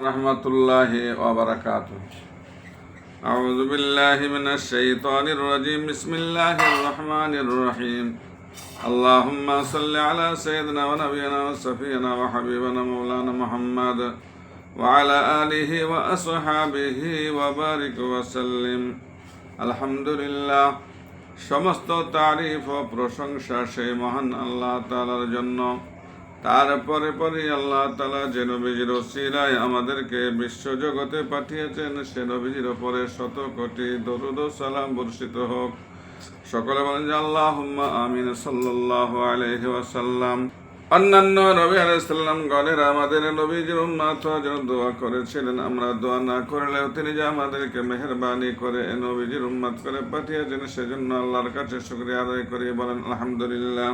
ورحمة الله وبركاته أعوذ بالله من الشيطان الرجيم بسم الله الرحمن الرحيم اللهم صل على سيدنا ونبينا وصفينا وحبيبنا مولانا محمد وعلى آله وأصحابه وبارك وسلم الحمد لله সমস্ত তারিফ ও প্রশংসা সেই মহান আল্লাহ তাআলার জন্য তারপরে পরে আল্লাহ তালা যে নবীজির ওসিলায় আমাদেরকে বিশ্বজগতে পাঠিয়েছেন, সে নবীজির ওপরে শত কোটি দরুদ সালাম বর্ষিত হোক। সকলে বলেন যে আল্লাহ আমিন সাল্লাহ আলহি ওয়াসাল্লাম। অন্যান্য নবী আলাইসাল্লাম গণের আমাদের নবীজির উম্মাত জন্য দোয়া করেছিলেন। আমরা দোয়া না করলেও তিনি যে আমাদেরকে মেহরবানি করে নবীজির উম্মাত করে পাঠিয়েছেন, সেজন্য আল্লাহর কাছে শুক্রিয়া আদায় করি বলেন, আলহামদুলিল্লাহ।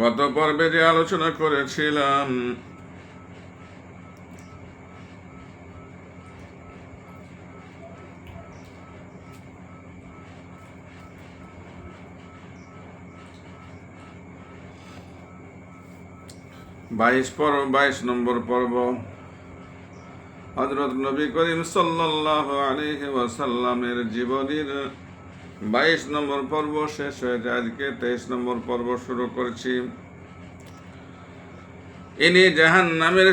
গত পর্বে যে আলোচনা করেছিলাম, বাইশ পর্ব বাইশ নম্বর পর্ব হজরত নবী করিম সাল্লাহ আলহি ওয়াসাল্লামের জীবনীর বাইশ নম্বর পর্ব শেষ হয়েছে আজকে। তেইশ নম্বর পর্ব শুরু করেছি। ইনি জাহান নামের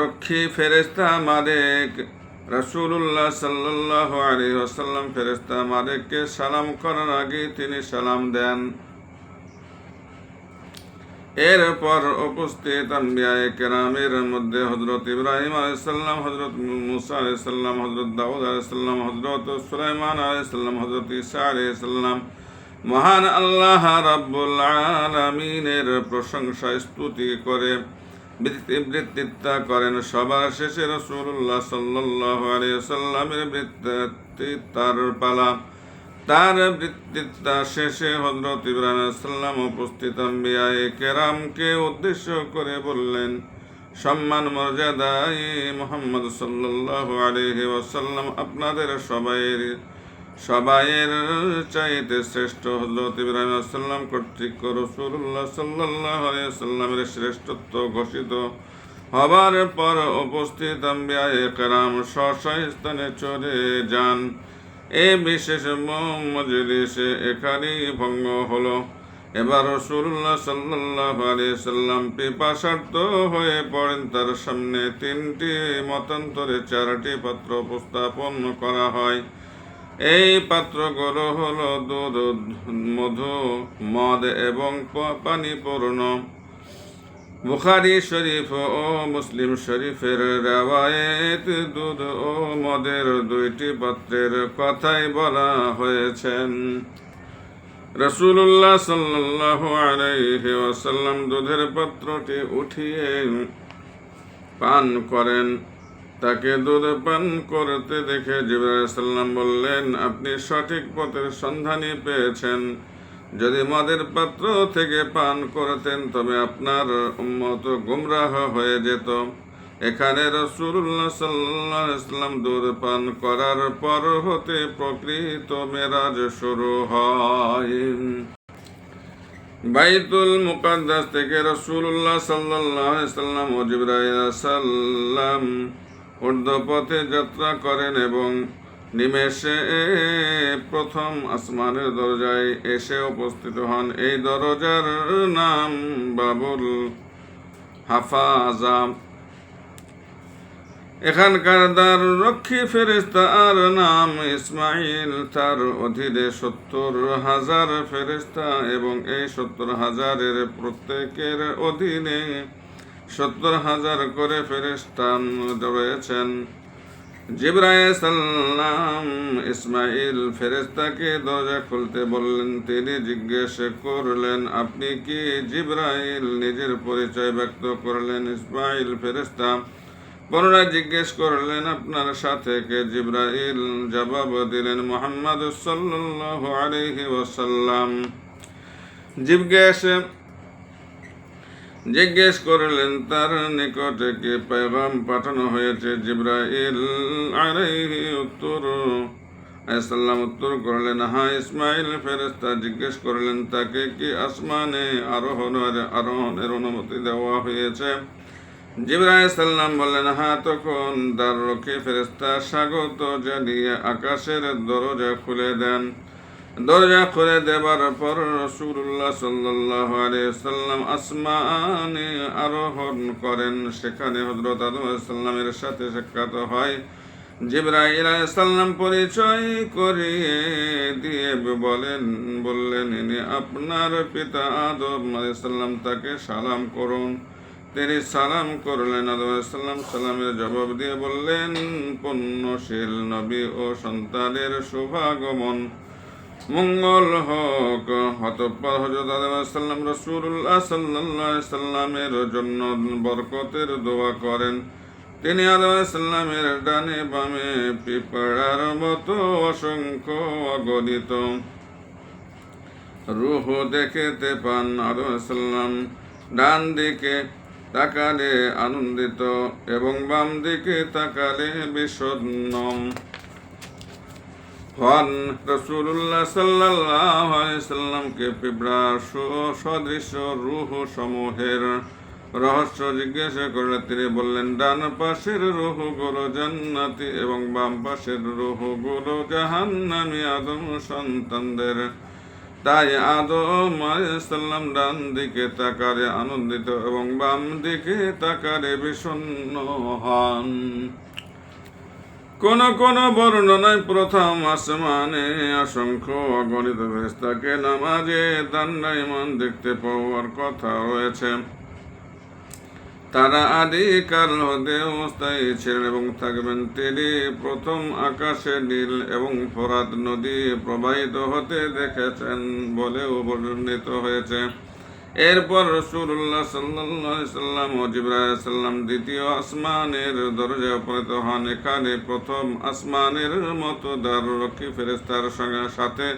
রক্ষী ফেরেস্তা মারেক রসুল্লাহ সাল্লাহ আলী আসাল্লাম ফেরেস্তা মারেককে সালাম করার আগে তিনি সালাম দেন। এরপর উপস্থিত আম্বিয়ায় কেরামের মধ্যে হজরত ইব্রাহিম আলাইসাল্লাম হজরত মুসা আলাইসাল্লাম হজরত দাউদ আলাইসাল্লাম হজরত সুলাইমান আলাইসাল্লাম হজরত ইসা আলাইসাল্লাম মহান আল্লাহ রাব্বুল আলামিনের প্রশংসা, স্তুতি করে বৃত্তিত্বা করেন সবার শেষে রসুল্লাহ সাল্লাহ আলিয়াল্লামের বৃত্তিত্বার পালা। তার বৃত্তিত্বা শেষে হজরত ইব্রাহিম সাল্লাম উপস্থিত আম্বিয়ায়ে কেরামকে উদ্দেশ্য করে বললেন, সম্মান মর্যাদায় মোহাম্মদ সাল্লাহ আলহি ওয়াসাল্লাম আপনাদের সবাইয়ের সবাইয়ের চাইতে শ্রেষ্ঠ হজরত ইব্রাহিম সাল্লাম কর্তৃক রসুল্লাহ সাল্লাহ আলিয়াল্লামের শ্রেষ্ঠত্ব ঘোষিত হবার পর উপস্থিত আম্বিয়ায়ে কেরাম স্ব স্থানে চলে যান। এ বিশেষ মজলিসে এখানেই ভঙ্গ হলো। এবার রসুল্লাহ সাল্লাহ আলী সাল্লাম পিপাসার্থ হয়ে পড়েন। তার সামনে তিনটি মতান্তরে চারটি পাত্র উপস্থাপন করা হয়। এই পাত্রগুলো হলো দুধ, মধু, মদ এবং পানি পূর্ণ বুখারি শরীফ ও মুসলিম শরীফের রেওয়ায়েত দুধ ও মদের দুইটি পাত্রের কথাই বলা হয়েছেন। রসুল্লাহ সাল্লাহ আলাইহি ওয়াসাল্লাম দুধের পাত্রটি উঠিয়ে পান করেন। তাকে দুধ পান করতে দেখে জিবরাইসাল্লাম বললেন, আপনি সঠিক পথের সন্ধানই পেয়েছেন। যদি মদের পাত্র থেকে পান করতেন, তবে আপনার মত গুমরাহ হয়ে যেত। এখানে রসুল্লাহ সাল্লাম দূর পান করার পর হতে প্রকৃত মেরাজ শুরু হয়। বাইতুল মুকাদ্দাস থেকে রসুল্লাহ সাল্লাহ সাল্লাম ও জিব্রাহ সাল্লাম ঊর্ধ্বপথে যাত্রা করেন এবং নিমেষে প্রথম আসমানের দরজায় এসে উপস্থিত হন। এই দরজার নাম বাবুল হাফাজা। এখানকার দ্বার রক্ষী ফেরেস্তার নাম ইসমাইল। তার অধীনে সত্তর হাজার ফেরিস্তা এবং এই সত্তর হাজারের প্রত্যেকের অধীনে সত্তর হাজার করে ফেরিস্তান রয়েছেন। সাল্লাম ইসমাইল ফেরেস্তাকে দরজা খুলতে বললেন, তিনি জিজ্ঞেস করলেন, আপনি কি জিব্রাইল নিজের পরিচয় ব্যক্ত করলেন? ইসমাইল ফেরেস্তা পুনরায় জিজ্ঞেস করলেন, আপনার সাথে কে? জিব্রাইল জবাব দিলেন মোহাম্মদ সাল্লাহ আলহি ওসাল্লাম জিজ্ঞেস জিজ্ঞেস করলেন, তার নিকটে কি পেগাম পাঠানো হয়েছে? জিব্রাইল আলাইহি উত্তর আলাইসাল্লাম উত্তর করলেন হ্যাঁ ইসমাইল ফেরেস্তা জিজ্ঞেস করলেন, তাকে কি আসমানে আরোহণের আরোহণের অনুমতি দেওয়া হয়েছে? জিব্রাহিম সাল্লাম বললেন হ্যাঁ তখন দ্বার রক্ষী ফেরেস্তা স্বাগত জানিয়ে আকাশের দরজা খুলে দেন। দরজা খুলে দেবার পর রসুল্লাহ সাল্লাহ সাল্লাম আসমানে আরোহণ করেন। সেখানে হজরত আদম সাল্লামের সাথে সাক্ষাৎ হয়। জিব্রাইল সাল্লাম পরিচয় করিয়ে দিয়ে বলেন, বললেন, ইনি আপনার পিতা আদম সাল্লাম তাকে সালাম করুন। তিনি সালাম করলেন, আদম সাল্লাম সালামের জবাব দিয়ে বললেন, পুণ্যশীল নবী ও সন্তানের শুভাগমন মঙ্গল হোক হতপ্পর হজরত আদম সাল্লাম রসুল্লাহ সাল্লাহ সাল্লামের জন্য বরকতের দোয়া করেন। তিনি আদম ডানে বামে পিপড়ার মতো অসংখ্য অগণিত রুহ দেখেতে পান আদম ডান দিকে তাকালে আনন্দিত এবং বাম দিকে তাকালে বিষণ্ণ। হন রসুল্লাহ সাল্লাহ সাল্লামকে পিঁপড়া সদৃশ রুহ সমূহের রহস্য জিজ্ঞাসা করলে তিনি বললেন, ডান পাশের রুহগুলো জান্নাতি এবং বাম পাশের রুহগুলো জাহান্নামি আদম সন্তানদের। তাই আদম সাল্লাম ডান দিকে তাকারে আনন্দিত এবং বাম দিকে তাকারে বিষণ্ণ হন। কোন কোন বর্ণনায় প্রথম আসমানে অসংখ্য অগণিত ফেরেস্তাকে নামাজে দান্ডাইমান দেখতে পাওয়ার কথা রয়েছে তারা আদিকাল হতে অবস্থায় ছিলেন এবং থাকবেন তিনি প্রথম আকাশে নীল এবং ফরাত নদী প্রবাহিত হতে দেখেছেন বলেও বর্ণিত হয়েছে। এরপর রসুল্লাহ সাল্লাহ সাল্লাম ও দ্বিতীয় আসমানের দরজা অপরিত হন। এখানে প্রথম আসমানের মতো দ্বার রক্ষী ফেরেস্তার সঙ্গে সাথে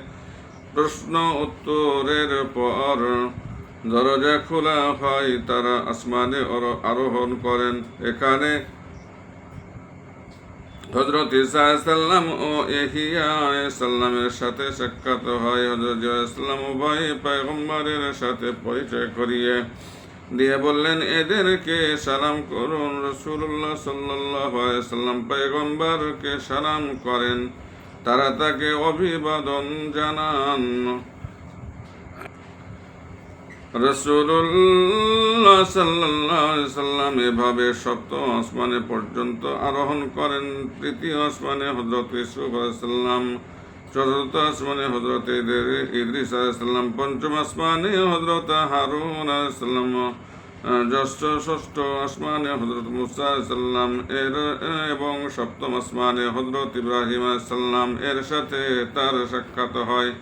প্রশ্ন উত্তরের পর দরজা খোলা হয়, তারা আসমানে আরোহণ করেন। এখানে হজরত ইসাল্লাম ও এহিয়া সাল্লামের সাথে সাক্ষাৎ হয়। হজরত ইসলাম উভয় পয়গম্বরের সাথে পরিচয় করিয়ে দিয়ে বললেন, এদেরকে সালাম করুন রসুল্লাহ সাল্লাহ সাল্লাম পয়গম্বরকে সালাম করেন। তারা তাকে অভিবাদন জানান। রসুল্লাহ সাল্লাহ সাল্লাম এভাবে সপ্তম আসমানে পর্যন্ত আরোহণ করেন। তৃতীয় আসমানে হজরত ইসুফ সাল্লাম চতুর্থ আসমানে হজরত ইদ্রিস আলাইসাল্লাম পঞ্চম আসমানে হজরত হারুন আলাইসাল্লাম জ্যেষ্ঠ ষষ্ঠ আসমানে হজরত মুসা সাল্লাম এর, এবং সপ্তম আসমানে হজরত ইব্রাহিম সাল্লাম এর সাথে তার সাক্ষাৎ হয়।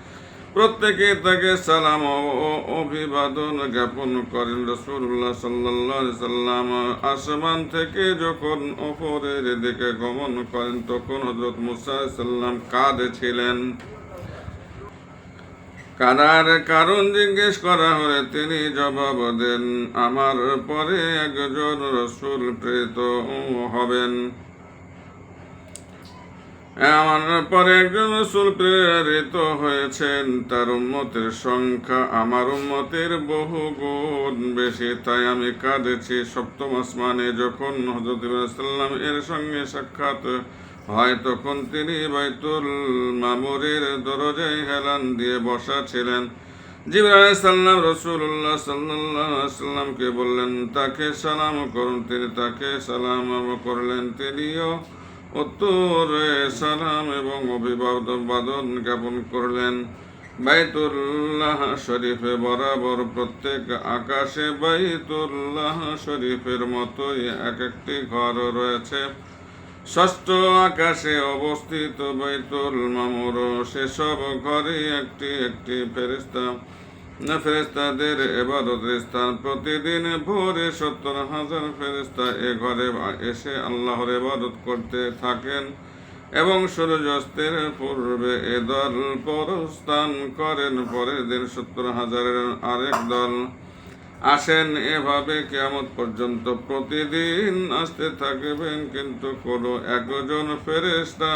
প্রত্যেকে তাকে সালাম ও অভিবাদন জ্ঞাপন করেন রসুল্লাহ সাল্লাহ সাল্লাম। আসমান থেকে যখন অপরের দিকে গমন করেন, তখন হজরত মুসা সাল্লাম কাঁদে ছিলেন কাদার কারণ জিজ্ঞেস করা হলে তিনি জবাব দেন, আমার পরে একজন রসুল প্রেত হবেন। আমার পরে একজন রসুল প্রেরিত হয়েছেন, তার উম্মতের সংখ্যা আমার উম্মতের বহু গুণ বেশি, তাই আমি কাঁদেছি সপ্তম আসমানে। যখন হজরত সাল্লাম এর সঙ্গে সাক্ষাৎ হয়, তখন তিনি বাইতুল মামুরের দরজায় হেলান দিয়ে বসা ছিলেন। জিবরাহ সাল্লাম রসুল্লাহ সাল্লাহ সাল্লামকে বললেন, তাকে সালাম করুন। তিনি তাকে সালাম করলেন। তিনিও উত্তরে সালাম এবং অভিবাদন জ্ঞাপন করলেন। বাইতুল্লাহ শরীফে বরাবর প্রত্যেক আকাশে বাইতুল্লাহ শরীফের মতোই এক একটি ঘর রয়েছে। ষষ্ঠ আকাশে অবস্থিত বাইতুল মামুর, সেসব ঘরে একটি একটি ফেরিস্তা ফেরেস্তাদের এবাদতের স্থান প্রতিদিন ভোরে সত্তর হাজার ফেরেস্তা এ ঘরে এসে আল্লাহর এবাদত করতে থাকেন এবং সূর্যাস্তের পূর্বে এ দল প্রস্থান করেন, পরের দিন সত্তর হাজারের আরেক দল আসেন। এভাবে কেমন পর্যন্ত প্রতিদিন আসতে থাকবেন, কিন্তু কোনো একজন ফেরেস্তা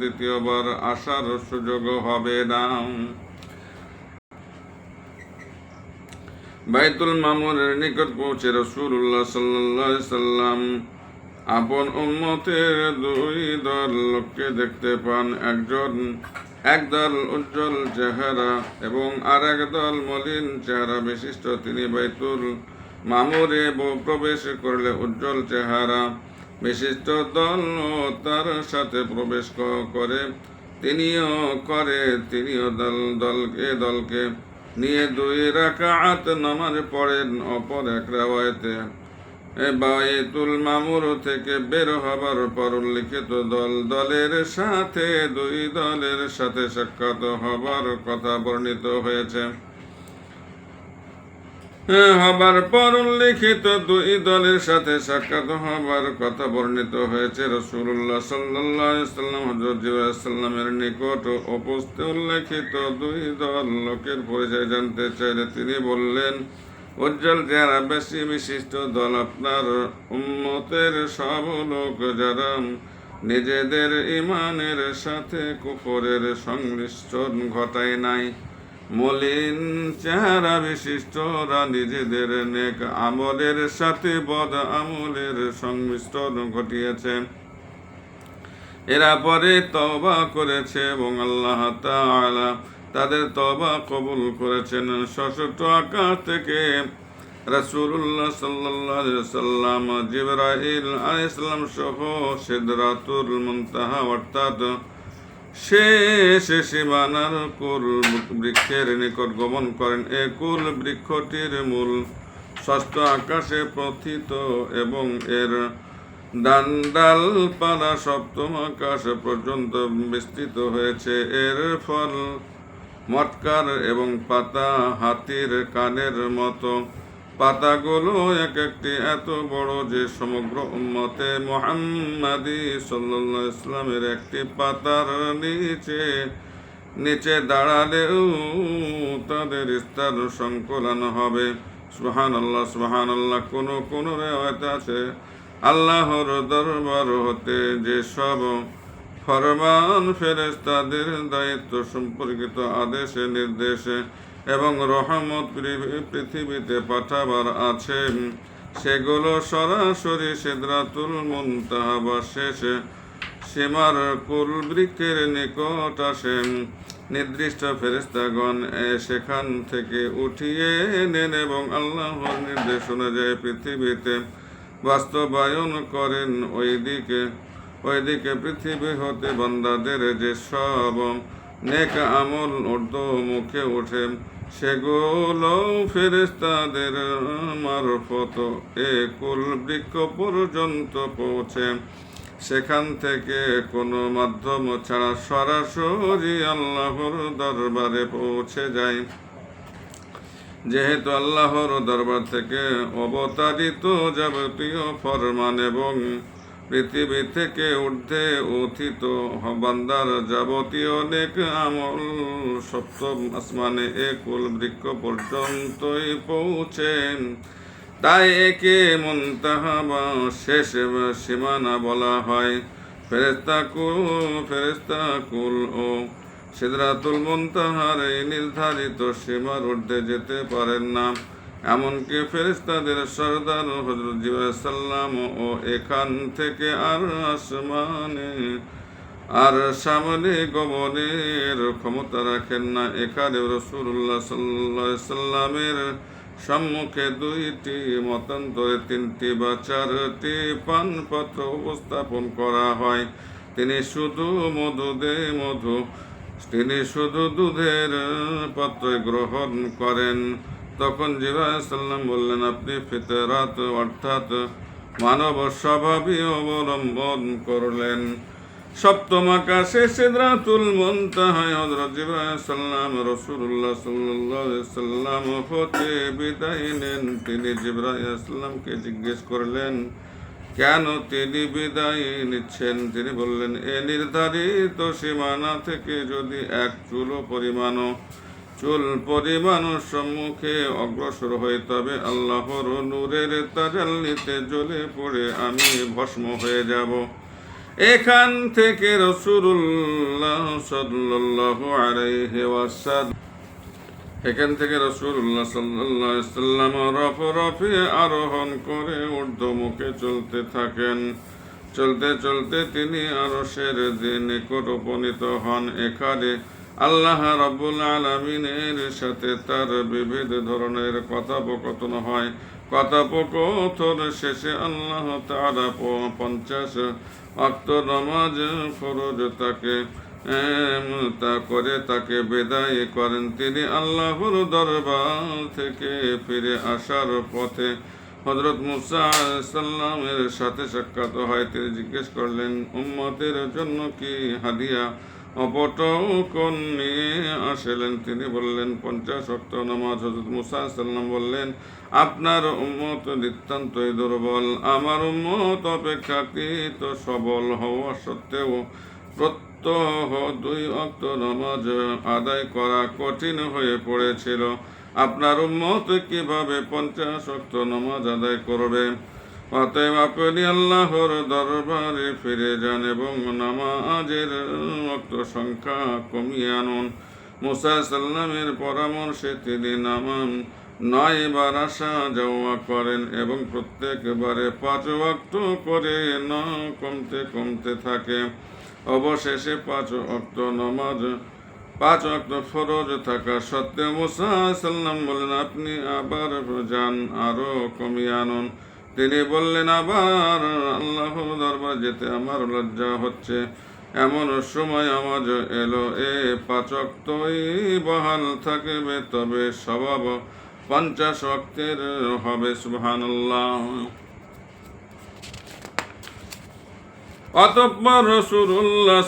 দ্বিতীয়বার আসার সুযোগ হবে না। বাইতুল মামুনের নিকট পৌঁছে রসুল্লাহ সাল্লাহ সাল্লাম আপন উম্মতের দুই দল লোককে দেখতে পান। একজন একদল উজ্জ্বল চেহারা এবং আর দল মলিন চেহারা বিশিষ্ট। তিনি বাইতুল মামুরে প্রবেশ করলে উজ্জ্বল চেহারা বিশিষ্ট দল তার সাথে প্রবেশ করে। তিনিও করে, তিনিও দল, দলকে দলকে নিয়ে দুই রাকাত নামাজ পড়েন, অপর এক রাওয়ায়েতে। বায়তুল মামুর থেকে বের হবার পর উল্লিখিত দল দলের সাথে, দুই দলের সাথে সাক্ষাৎ হবার কথা বর্ণিত হয়েছে। হবার পর উল্লিখিত দুই দলের সাথে সাক্ষাৎ হবার কথা বর্ণিত হয়েছে। রসুল্লাহ সাল্লাহ সাল্লাম হজরত সাল্লামের নিকট উপস্থিত উল্লেখিত দুই দল লোকের পরিচয় জানতে চাইলে তিনি বললেন, উজ্জ্বল যারা বেশি বিশিষ্ট দল আপনার উম্মতের সব লোক যারা নিজেদের ইমানের সাথে কুফরের সংমিশ্রণ ঘটায় নাই। মলিন চেহারা বিশিষ্টরা নিজেদের নেক আমলের সাথে বদ আমলের সংমিশ্রণ ঘটিয়েছে। এরা পরে তবা করেছে এবং আল্লাহ তাদের তবা কবুল করেছেন। সশস্ত্র আকাশ থেকে রাসূলুল্লাহ সাল্লাল্লাহু আলাইহি সাল্লাম জিবরাইল আলাইহিস সালাম সহ সিদরাতুল মুনতাহা অর্থাৎ শেষ সীমানার কুল বৃক্ষের নিকট গমন করেন। এ বৃক্ষটির মূল ষষ্ঠ আকাশে প্রথিত এবং এর ডান্ডাল পালা সপ্তম আকাশ পর্যন্ত বিস্তৃত হয়েছে। এর ফল মটকার এবং পাতা হাতির কানের মতো। পাতাগুলো এক একটি এত বড় যে সমগ্র উম্মতে মোহাম্মদী সাল্লাল্লাহু ইসলামের একটি পাতার নিচে নিচে দাঁড়ালেও তাদের স্থান সংকলন হবে। সুহান আল্লাহ সুহান আল্লাহ কোনো কোনো রেওয়ায়ত আছে। আল্লাহর দরবার হতে যে সব ফরমান ফেরেস্তাদের দায়িত্ব সম্পর্কিত আদেশে, নির্দেশে এবং রহমত পৃথিবীতে পাঠাবার আছে। সেগুলো সরাসরি সিদরাতুল মুনতাহা শেষে। সীমার কুল বৃক্ষের নিকট আসেন নির্দিষ্ট ফেরিস্তাগণ সেখান থেকে উঠিয়ে নেন এবং আল্লাহর নির্দেশ অনুযায়ী পৃথিবীতে বাস্তবায়ন করেন। ওইদিকে ওইদিকে পৃথিবী হতে বান্দাদের যে সব নেক আমল উর্দু মুখে ওঠে। সেগুলো ফেরেস্তাদের মারফত এ কুল বৃক্ষ পর্যন্ত পৌঁছে। সেখান থেকে কোনো মাধ্যম ছাড়া সরাসরি আল্লাহর দরবারে পৌঁছে যায়। যেহেতু আল্লাহর দরবার থেকে অবতারিত যাবতীয় ফরমান এবং পৃথিবী থেকে ঊর্ধ্বে উথিত বান্দার যাবতীয় অনেক আমল সপ্তম আসমানে এ কুল বৃক্ষ পর্যন্তই পৌঁছে তাই একে মন্তাহা বা শেষ সীমানা বলা হয়। ফেরেস্তা কুল ফেরেস্তা কুল ও সিদরাতুল মুনতাহার এই নির্ধারিত সীমার ঊর্ধ্বে যেতে পারেন না। এমনকি ফেরিস্তাদের সর্দার হজরত সাল্লাম ও এখান থেকে আর আসমানে, আর সামনে গমনের ক্ষমতা রাখেন না। এখানে রসুল্লাহ সাল্লাহ সাল্লামের সম্মুখে দুইটি মতান্তরে, তিনটি বা চারটি পানপত্র উপস্থাপন করা হয়। তিনি শুধু মধু দে মধু, তিনি শুধু দুধের পাত্র গ্রহণ করেন। তখন জিবা সাল্লাম বললেন, আপনি ফিতরাত অর্থাৎ মানব স্বভাবই অবলম্বন করলেন। সপ্তম আকাশে সিদরাতুল মুনতাহায় হযরত সাল্লাম হতে বিদায় নেন। তিনি জিবরাইল জিজ্ঞেস করলেন, কেন তিনি বিদায় নিচ্ছেন? তিনি বললেন, এ নির্ধারিত সীমানা থেকে যদি এক চুলো পরিমাণও চুল পরিমাণ সম্মুখে অগ্রসর হয়ে তবে আল্লাহর নূরের তাজাল্লিতে জ্বলে পড়ে আমি ভস্ম হয়ে যাব। এখান থেকে রসুল্লাহ সাল্লাহ আলাইহি এখান থেকে রসুল্লাহ সাল্লাহ সাল্লাম রফ রফে আরোহণ করে ঊর্ধ্বমুখে চলতে থাকেন। চলতে চলতে তিনি আরশের দিন উপনীত হন। এখানে আল্লাহ রাব্বুল আলমিনের সাথে তার বিবিধ ধরনের কথোপকথন হয়। কথোপকথন শেষে আল্লাহ তারা পঞ্চাশ অক্ত নামাজ ফরজ তাকে তা করে তাকে বেদায় করেন। তিনি আল্লাহর দরবার থেকে ফিরে আসার পথে হজরত মুসা সাল্লামের সাথে সাক্ষাৎ হয়। তিনি জিজ্ঞেস করলেন, উম্মতের জন্য কি হাদিয়া? অপটকন নিয়ে আসলেন। তিনি বললেন, পঞ্চাশ অক্ট নামাজ হজরত মুসা সাল্লাম বললেন, আপনার উম্মত নিতান্তই দুর্বল। আমার উম্মত অপেক্ষাকৃত সবল হওয়া সত্ত্বেও প্রত্যহ দুই অক্ত নামাজ আদায় করা কঠিন হয়ে পড়েছিল। আপনার উম্মত কীভাবে পঞ্চাশ অক্ত নামাজ আদায় করবে? অতএব আপনি আল্লাহর দরবারে ফিরে যান এবং নামাজের অক্ত সংখ্যা কমিয়ে আনুন। মুসা সাল্লামের পরামর্শে তিনি নামান নয় বার আসা যাওয়া করেন এবং প্রত্যেকবারে পাঁচ ওয়াক্ত করে না কমতে কমতে থাকে। অবশেষে পাঁচ অক্ত নামাজ, পাঁচ অক্ত ফরজ থাকা সত্ত্বেও মুসা সাল্লাম বললেন আপনি আবার যান, আরও কমিয়ে আনুন। তিনি বললেন, আবার আল্লাহ দরবার যেতে আমার লজ্জা হচ্ছে। এমন সময় আওয়াজ এলো, এ পাচক তৈ বহাল থাকবে তবে স্বভাব পঞ্চাশ অক্তের হবে, সুবহানাল্লাহ। অতঃপর রসুল্লাহ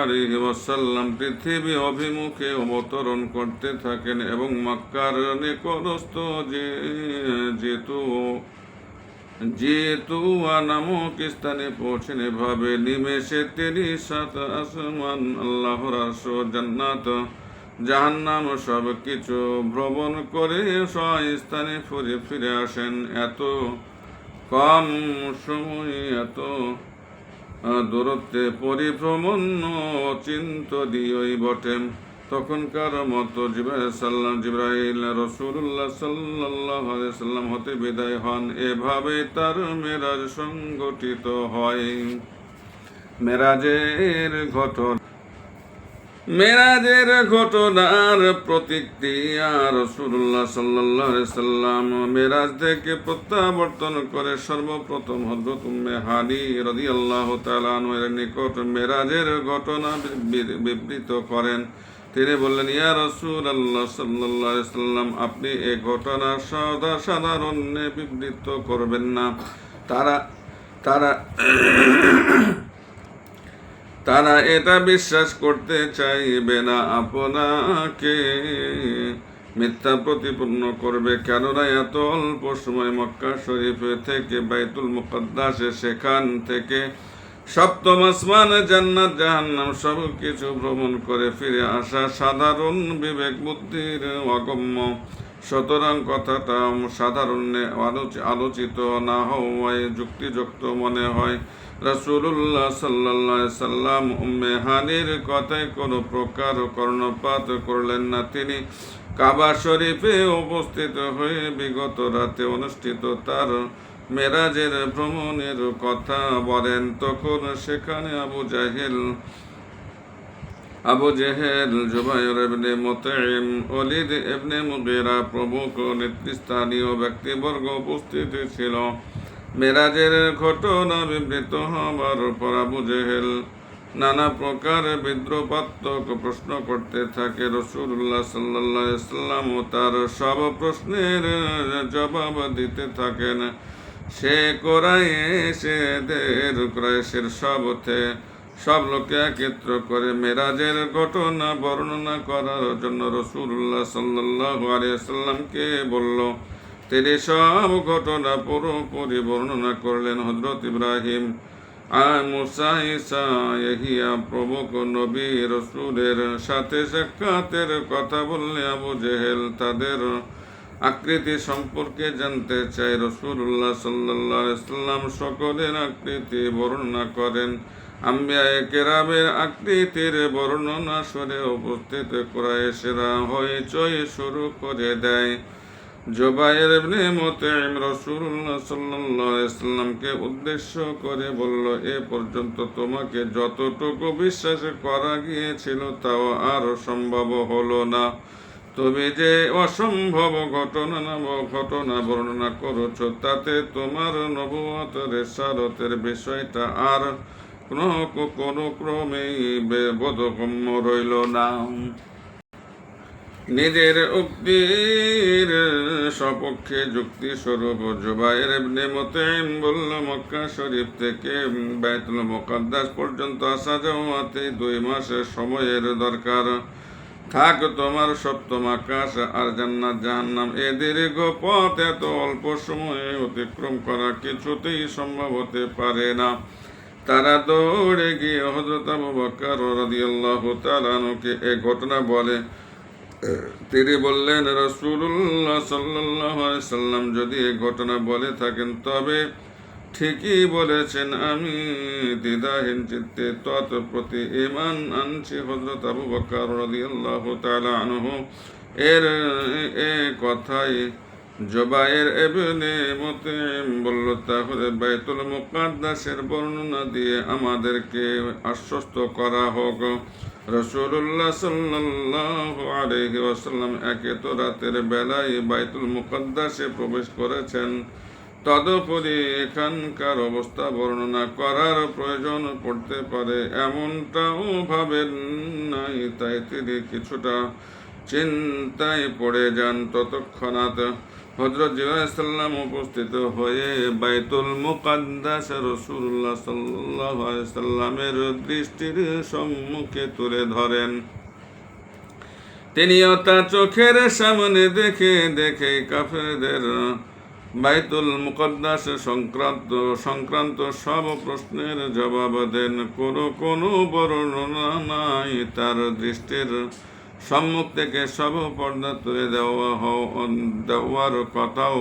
আলাইহি ওয়াসাল্লাম পৃথিবী অভিমুখে অবতরণ করতে থাকেন এবং মক্কার নিকটস্থ যে যেহেতু যেহেতু নামক স্থানে পৌঁছেন। এভাবে নিমেষে তিনি সাত আসমান, আল্লাহর আরশ জান্নাত, জাহান্নাম সব কিছু ভ্রমণ করে স্থানে ফিরে ফিরে আসেন। এত কম সময়ত দূরত্বে পরিভ্রমণ চিন্ত দিয়ই বটে। তখনকার মতো জিব্রাইল সাল্লাম জিব্রাইল রসুল্লাহ সাল্লাহ সাল্লাম হতে বিদায় হন। এভাবে তার মেরাজ সংগঠিত হয়। মেরাজের ঘটনা মেরাজের ঘটনার প্রতিক্রিয়া রসুল্লাহ সাল্লাহ সাল্লাম মেরাজ থেকে প্রত্যাবর্তন করে সর্বপ্রথম হজরত উম্মে হানি রদি আল্লাহ তালের নিকট মেরাজের ঘটনা বিবৃত করেন। তিনি বললেন, ইয়া রসুল আল্লাহ সাল্লাহ সাল্লাম, আপনি এ ঘটনা সদা সাধারণ্যে বিবৃত করবেন না। তারা তারা তারা এটা বিশ্বাস করতে চাইবে না আপনাকে। মিথ্যা প্রতিপন্ন করবে কেননা এত অল্প সময় মক্কা শরীফ থেকে, বাইতুল মুকদ্দাসে সেখান থেকে সপ্তম আসমানে, জান্নাত, জাহান্নাম সব কিছু ভ্রমণ করে ফিরে আসা সাধারণ বিবেক বুদ্ধির অগম্য। সুতরাং কথাটা সাধারণে আলোচ- আলোচিত না হওয়ায়, যুক্তিযুক্ত মনে হয় রাসূলুল্লাহ সাল্লাল্লাহু আলাইহি সাল্লাম উম্মে হানির কথায় কোনো প্রকার কর্ণপাত করলেন না। তিনি কাবা শরীফে উপস্থিত হয়ে বিগত রাতে অনুষ্ঠিত তার মেরাজের ভ্রমণের কথা বলেন। তখন সেখানে আবু জাহেল, আবু জেহেল, জুবাইর ইবনে মুতাইম, ওলিদ ইবনে মুগিরা প্রমুখ নেতৃস্থানীয় ব্যক্তিবর্গ উপস্থিত ছিল। মেরাজের ঘটনা বিবৃত হবার পর নানা প্রকার বিদ্রোপাত্মক প্রশ্ন করতে থাকে। রসুল্লাহ সাল্লাহ ইসলাম ও তার সব প্রশ্নের জবাব দিতে থাকেন। সে কোরাইশেদের, কোরাইশের সবতে সব লোকে একত্র করে মেরাজের ঘটনা বর্ণনা করার জন্য রসুল্লাহ সাল্লাহ আলিয়াল্লামকে বলল তিনি সব ঘটনা পুরোপুরি বর্ণনা করলেন হজরত ইব্রাহিম। ইহিয়া প্রমুখ নবী রসুলের সাথে সাক্ষাতের কথা বললে আবু জেহেল তাদের আকৃতি সম্পর্কে জানতে চাই রসুল্লাহ সাল্লাহ সাল্লাম সকলের আকৃতি বর্ণনা করেন। আম্বিয়া কেরামের আকৃতির বর্ণনা সরে উপস্থিত কুরাইশেরা হইচই শুরু করে দেয়। মুতাইম রাসূলুল্লাহ সাল্লাল্লাহু আলাইহি সাল্লামকে উদ্দেশ্য করে বলল, এ পর্যন্ত তোমাকে যতটুকু বিশ্বাস করা গিয়েছিল তাও আর সম্ভব হলো না। তুমি যে অসম্ভব ঘটনা না ঘটনা বর্ণনা করেছ, তাতে তোমার নবুয়ত রেসারতের বিষয়টা আর কোনো কোনো ক্রমেই বোধগম্য রইল না। নিজের উক্তির সপক্ষে যুক্তি স্বরূপ জুবাইর ইবনে মুতাইম বলল, মক্কা শরীফ থেকে বাইতুল মুকাদ্দাস পর্যন্ত আসা যাওয়াতে দুই মাসের সময়ের দরকার। থাক তোমার সপ্তম আকাশ আর জান্নাত জাহান্নাম। এ দীর্ঘ পথ, এত অল্প সময়ে অতিক্রম করা কিছুতেই সম্ভব হতে পারে না। তারা দৌড়ে গিয়ে হজরত আবু বকর রাদিয়াল্লাহু তাআলা আনহুকে এ ঘটনা বলে তিনি বললেন রসুল্লাহ সাল্লাহ সাল্লাম যদি এই ঘটনা বলে থাকেন, তবে ঠিকই বলেছেন, আমি দ্বিধাহীন চিত্তে তত প্রতি ইমান আনছি হজরত আবু বকর রাদিয়াল্লাহু তাআলা আনহু। এর, এ কথাই জবায়ের এবনে মতে বলল, তাহলে বাইতুল মুকাদ্দাসের বর্ণনা দিয়ে আমাদেরকে আশ্বস্ত করা হোক। রসুল্লাহ সাল্লাল্লাহু আলাইহি ওয়াসাল্লাম একে তো রাতের বেলায় বাইতুল মুকাদ্দাসে প্রবেশ করেছেন। তদুপরি এখানকার অবস্থা বর্ণনা করার প্রয়োজন পড়তে পারে। এমনটাও ভাবেন নাই, তাই তিনি কিছুটা চিন্তায় পড়ে যান ততক্ষণাৎ। হজরত জিয়াসাল্লাম উপস্থিত হয়ে বাইতুল মুকাদ্দাস রসুল্লাহ সাল্লাহ সাল্লামের দৃষ্টির সম্মুখে তুলে ধরেন। তা চোখের সামনে দেখে দেখে কাফেরদের বাইতুল মুকদ্দাস সংক্রান্ত সংক্রান্ত সব প্রশ্নের জবাব দেন। কোনো কোনো বর্ণনা নাই তার দৃষ্টির। সম্মুখ থেকে সব পর্দা তুলে দেওয়া দেওয়ার কথাও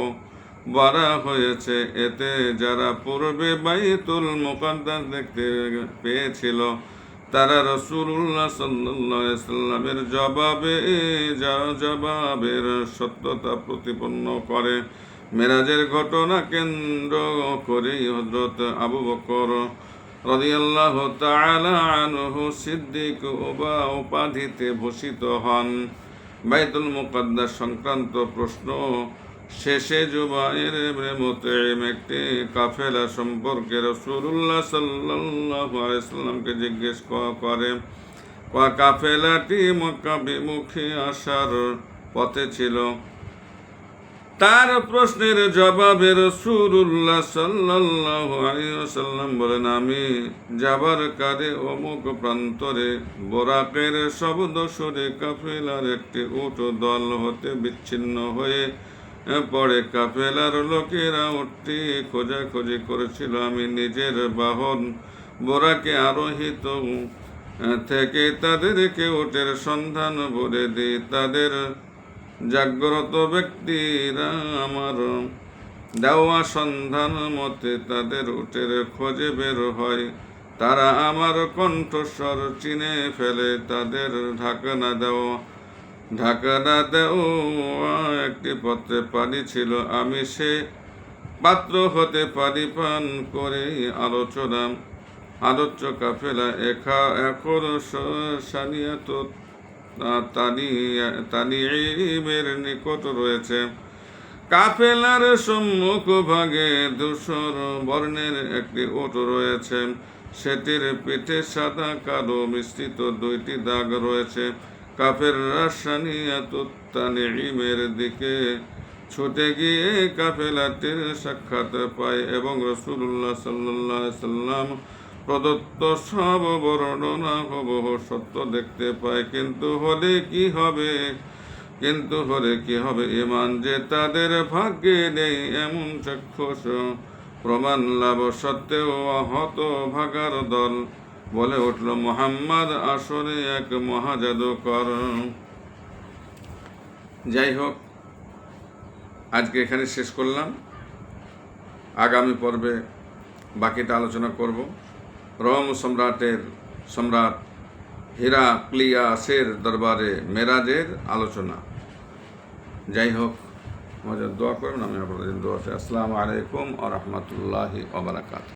বলা হয়েছে। এতে যারা পূর্বে বাইতুল মুকদ্দাস দেখতে পেয়েছিল, তারা রসুল্লাহ সাল্লামের জবাবে যা জবাবের সত্যতা প্রতিপন্ন করে। মেরাজের ঘটনা কেন্দ্র করেই হজরত আবু বকর রদিয়াল্লাহ আনহু সিদ্দিক ওবা উপাধিতে ভূষিত হন। বাইতুল মুকদ্দাস সংক্রান্ত প্রশ্ন, শেষে জুবাইর মুতাইম একটি কাফেলা সম্পর্কে রাসূলুল্লাহ সাল্লাল্লাহু আলাইহি সাল্লামকে জিজ্ঞেস করে কাফেলাটি মক্কা বিমুখে আসার পথে ছিল? তার প্রশ্নের জবাবে রসুল্লাহ আলাইহি বলেন, আমি যাবার কারে অমুক প্রান্তরে বোরাকের শব্দ সুরে কাফেলার একটি উট দল হতে বিচ্ছিন্ন হয়ে পরে কাফেলার লোকেরা উঠটি খোঁজাখুঁজি করেছিল। আমি নিজের বাহন বোরাকে আরোহিত থেকে তাদেরকে উটের সন্ধান বলে দিই। তাদের জাগ্রত ব্যক্তিরা আমার দেওয়া সন্ধান মতে তাদের উটের খোঁজে বের হয়। তারা আমার কণ্ঠস্বর চিনে ফেলে, তাদের ঢাকনা দেওয়া। ঢাকনা দেওয়া একটি পত্রে পানি ছিল, আমি সে পাত্র হতে পানি পান করে আলোচনা আলোচ্য কাফেলা এখা এখন সানিয়াত তানিমের নিকট রয়েছে। কাফেলার সম্মুখ ভাগে ধূসর বর্ণের একটি ওট রয়েছে। সেটির পিঠে সাদা, কালো মিশ্রিত দুইটি দাগ রয়েছে। কাফের রাসানিয়াত তানিমের দিকে ছুটে গিয়ে কাফেলাটির সাক্ষাৎ পায় এবং রসুল্লাহ সাল্লাহ সাল্লাম প্রদত্ত সব বর্ণনা হবহ সত্য দেখতে পায়। কিন্তু হলে কি হবে? কিন্তু হলে কি হবে? ইমান যে তাদের ভাগ্যে নেই, এমন চাক্ষুষ প্রমাণ লাভ সত্ত্বেও হত ভাগার দল। বলে উঠল, মোহাম্মদ আসরে এক মহাজাদুকর। যাই হোক, আজকে এখানে শেষ করলাম। আগামী পর্বে বাকিটা আলোচনা করব। রোম সম্রাটের সম্রাট হীরা ক্লিয়াসের দরবারে মেরাজের আলোচনা যাই হোক আমাদের দোয়া করবেন আমি আপনাদের দোয়া চাই আসসালামু আলাইকুম আ রহমতুল্লাহি ওবরাকাত